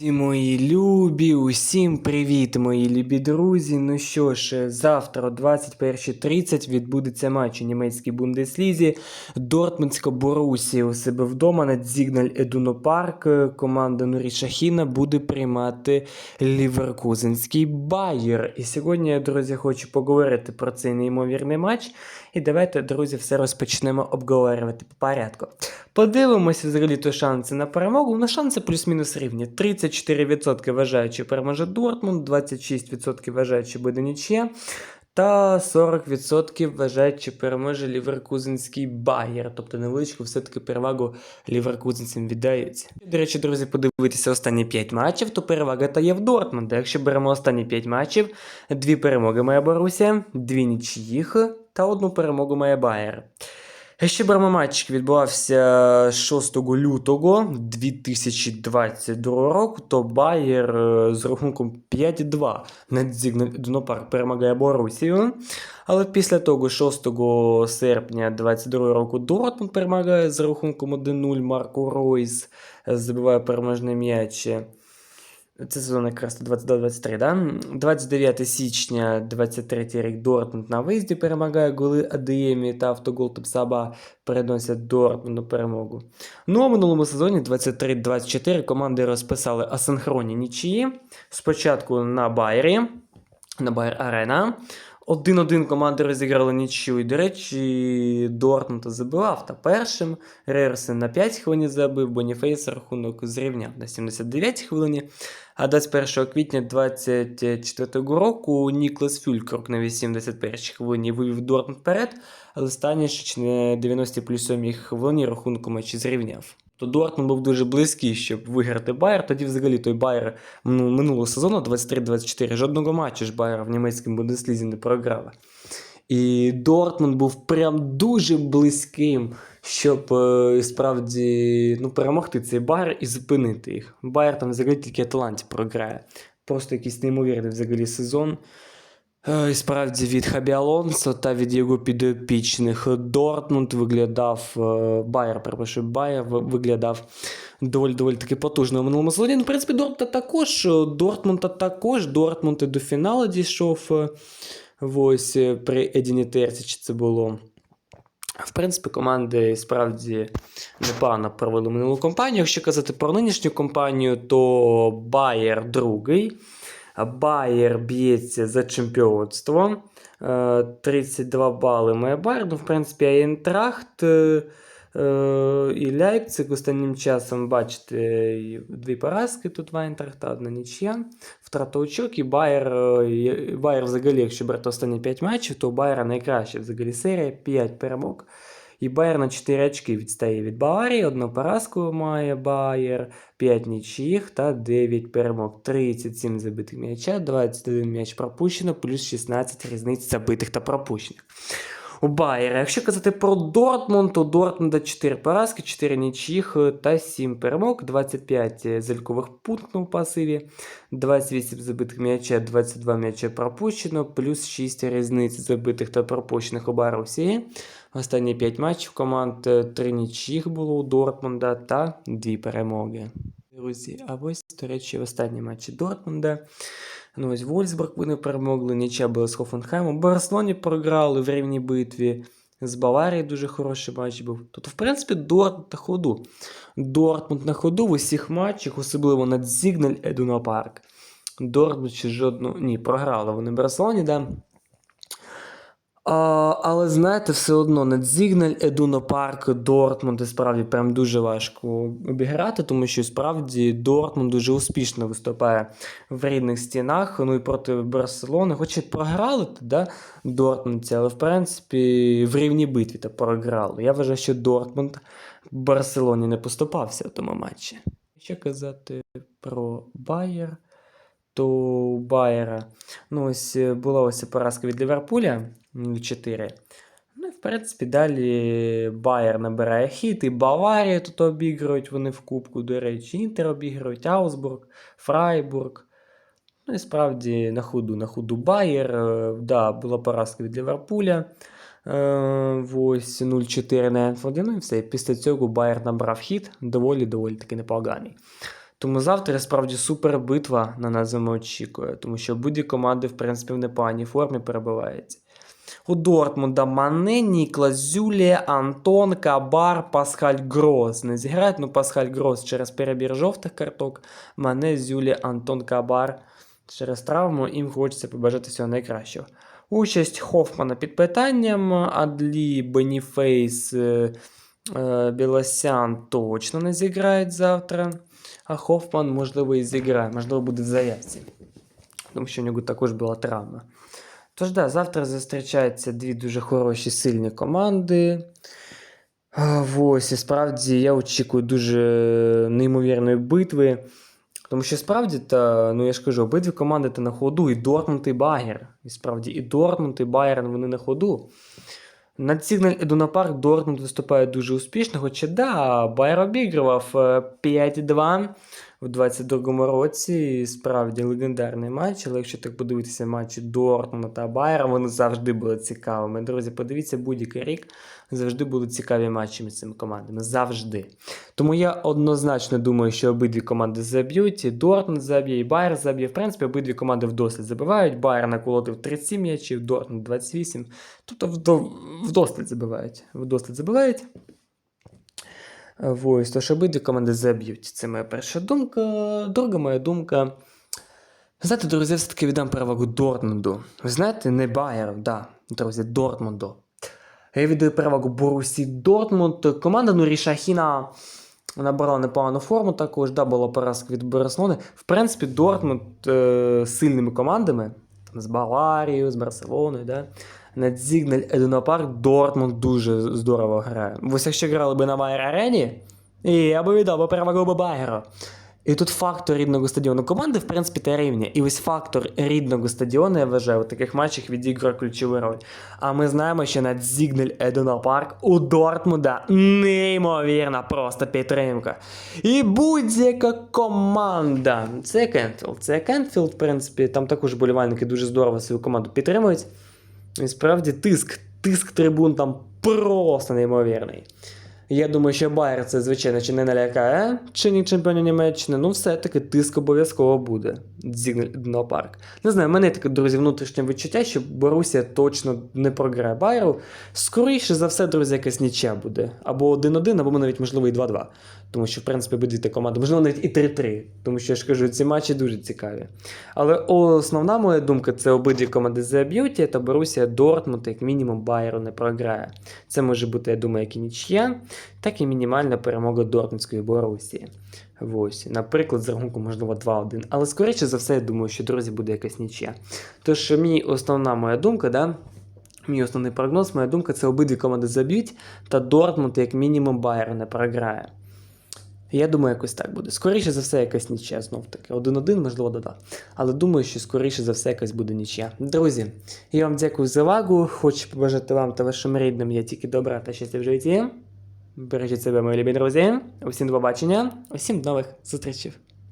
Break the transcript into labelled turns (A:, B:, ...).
A: Мої любі, усім привіт, мої любі друзі. Ну що ж, завтра о 21.30 відбудеться матч у німецькій бундеслізі. Дортмундська Борусія у себе вдома на Дзігналь Едуно Парк. Команда Нурі Шахіна буде приймати Ліверкузенський Байер. І сьогодні я, друзі, хочу поговорити про цей неймовірний матч. І давайте, друзі, все розпочнемо обговорювати по порядку. Подивимося взагалі то шанси на перемогу. Ну, шанси плюс-мінус рівні. 34% вважають, що переможе Дортмунд, 26% вважають, що буде нічия. Та 40% вважають, що переможе Ліверкузенський Байер. Тобто невеличку все-таки перевагу ліверкузенцям віддається. До речі, друзі, подивитися останні 5 матчів, то перевага та є в Дортмунда. Якщо беремо останні 5 матчів, дві перемоги має Борусія, дві нічиїх та одну перемогу має Байер. Ще матч, відбувався 6 лютого 2022 року, то Байер е, з рахунком 5-2 над Зігналь Дунопарк перемагає Борусію. Але після того, 6 серпня 2022 року, Дортмунд перемагає з рахунком 1-0 Марко Ройс забиває переможне м'яч. Це сезон якраз 22-23, да? 29 січня 23 рік Дортмунд на виїзді перемагає голи Адеємі та автогол Топсаба переносять Дортмунду перемогу. Ну а минулому сезоні 23-24 команди розписали асинхронні нічиї. Спочатку на Байері, на Байер Арена. 1-1 команди розіграли нічию. І, до речі, Дортмунд забивав та першим. Рерсен на 5 хвилин забив, Боніфейс рахунок зрівняв на 79 хвилині. А 21 квітня 24 року Ніклас Фюлькрок на 81 хвилині вивів Дортмунд вперед, але Станіш на 90 плюс 7 хвилині рахунку матчі зрівняв. То Дортмунд був дуже близький, щоб виграти Байер. Тоді взагалі той Байер ну, минулого сезону 23-24 жодного матчу ж Байер в німецькому Бундеслізі не програли. І Дортмунд був прям дуже близьким, щоб е, справді ну, перемогти цей Байер і зупинити їх. Байер там взагалі тільки Атланті програє. Просто якийсь неймовірний взагалі сезон. І справді від Хабі Алонсо та від його підопічних Дортмунд виглядав, е, Байер, перепрошую, Байер виглядав доволі доволі таки потужно в минулому сезоні. Ну, в принципі, Дортмунда також, е, Дортмунда також, Дортмунд і до фіналу дійшов. Ось при Едіні Терсічі це було. В принципі, команди справді непогано провели минулу кампанію. Якщо казати про нинішню кампанію, то Байер другий. Байер б'ється за чемпіонство. Е, 32 бали має Байер. Ну, в принципі, Айнтрахт е, е, і Ляйпциг останнім часом, бачите, дві поразки тут в Айнтрахта, одна нічия. Втрата очок, і Байер, е, Байер взагалі, якщо брати останні 5 матчів, то у Байера найкраща взагалі серія, 5 перемог. І Байер на 4 очки відстає від Баварії, одну поразку має Байер, 5 нічиїх та 9 перемог. 37 забитих м'яча, 21 м'яч пропущено, плюс 16 різниць забитих та пропущених. У Байера. Якщо казати про Дортмунд, то Дортмунда 4 поразки, 4 нічиїх та 7 перемог, 25 зелькових пунктів у пасиві, 28 забитих м'яча, 22 м'яча пропущено, плюс 6 різниць забитих та пропущених у Барусі. Останні 5 матчів команд 3 нічиїх було у Дортмунда та 2 перемоги. Друзі, а ось, до речі, в останні матчі Дортмунда. Ну, ось Вольсбург вони перемогли, нічия була з Хофенхаймом. Барселоні програли в рівній битві. З Баварії дуже хороший матч був. Тобто, в принципі, Дортмунд на ходу. Дортмунд на ходу в усіх матчах, особливо над Зігналь Едуна Парк. Дортмунд ще жодну. Ні, програли вони Барселоні, да. Але знаєте, все одно Надзігналь, Едуно Парк, Дортмунд і справді прям дуже важко обіграти, тому що справді Дортмунд дуже успішно виступає в рідних стінах. Ну і проти Барселони, хоч і програли да, Дортмундці, але в принципі в рівній битві та програли. Я вважаю, що Дортмунд Барселоні не поступався в тому матчі. Що казати про Байер, у Байера ну, ось е, була ось поразка від Ліверпуля 4. Ну, і, в принципі, далі Байер набирає хід, і Баварія тут обігрують вони в Кубку, до речі, Інтер обігрують, Аусбург, Фрайбург. Ну і справді на ходу, на ходу Байер. Е, Да, була поразка від Ліверпуля. Е, ось 0-4 на Енфорді. Ну і все. Після цього Байер набрав хід, доволі-доволі таки непоганий. Тому завтра справді супер битва на нас з очікує, тому що будь команди, в принципі, в непоганій формі перебуваються. У Дортмунда Мане, Ніклас Зюлє, Антон, Кабар, Пасхаль Грос не зіграють. Ну, Пасхаль Грос через перебір жовтих карток. Мане, Зюлє, Антон Кабар через травму. Їм хочеться побажати всього найкращого. Участь Хофмана під питанням. Адлі, Беніфейс, е, е, Білосян точно не зіграють завтра. А Хофман, можливо, і зіграє, можливо, буде в заявці. Тому що у нього також була травма. Тож да, завтра зустрічаються дві дуже хороші сильні команди. Ось, і справді я очікую дуже неймовірної битви. Тому що справді, та, ну я ж кажу, обидві команди та на ходу, і Дортмунд, і Багер. І справді, і Дортмунд, і Байерн вони на ходу. На Сігналь Едуна Парк Дортмунд виступає дуже успішно, хоча да, Байер обігрував е, 5-2 в 22-му році. Справді легендарний матч, але якщо так подивитися матчі Дортмунда та Байера, вони завжди були цікавими. Друзі, подивіться будь-який рік, завжди були цікаві матчі між цими командами. Завжди. Тому я однозначно думаю, що обидві команди заб'ють. І Дортмунд заб'є, і Байер заб'є. В принципі, обидві команди вдосталь забивають. Байер наколотив 37 м'ячів, Дортмунд 28. Тобто вдо- вдосталь забивають. Вдосталь забивають. Ось, тож обидві команди заб'ють. Це моя перша думка. Друга моя думка. Знаєте, друзі, все-таки віддам перевагу Дортмунду. Ви знаєте, не Байеру, да, друзі, Дортмунду. Я віддаю перевагу Борусі Дортмунд. Команда Нурі Шахіна набрала непогану форму також, да, була поразка від Барселони. В принципі, Дортмунд е, з сильними командами, з Баварією, з Барселоною, да, на Дзігнель Едуна Парк Дортмунд дуже здорово грає. Ось якщо грали би на Байер Арені, я би віддав би перевагу би Байеру. І тут фактор рідного стадіону. Команди, в принципі, та рівні. І ось фактор рідного стадіону, я вважаю, у таких матчах відіграє ключову роль. А ми знаємо, що на Дзігнель Едуна Парк у Дортмунда неймовірна просто підтримка. І будь-яка команда. Це Кентфілд. Це Кентфілд, в принципі, там також болівальники дуже здорово свою команду підтримують. І справді тиск, тиск трибун там просто неймовірний. Я думаю, що Байер це, звичайно, чи не налякає чинних чемпіонів Німеччини, ну все-таки тиск обов'язково буде. Дзігнал парк. Не знаю, в мене таке, друзі, внутрішнє відчуття, що Борусія точно не програє Байеру. Скоріше за все, друзі, якась нічия буде. Або 1-1, або навіть, можливо, і 2-2. Тому що, в принципі, ті команди, можливо, навіть і 3-3. Тому що я ж кажу, ці матчі дуже цікаві. Але основна моя думка це обидві команди заб'ють, та Борусія Дортмунд, як мінімум, Байеру не програє. Це може бути, я думаю, як і нічия, так і мінімальна перемога Дортмундської Борусії. Ось, наприклад, з рахунку, можливо, 2-1. Але скоріше за все, я думаю, що друзі буде якась нічия. Тож, мій основна моя думка, да, мій основний прогноз, моя думка, це обидві команди заб'ють, та Дортмунд, як мінімум, Байер не програє. Я думаю, якось так буде. Скоріше за все, якась нічия знов таки. 1-1, можливо, да. Але думаю, що скоріше за все якась буде нічия. Друзі, я вам дякую за увагу. Хочу побажати вам та вашим рідним я тільки добра та щастя в житті. Бережіть себе, мої любі друзі. Усім до побачення, усім нових зустрічей.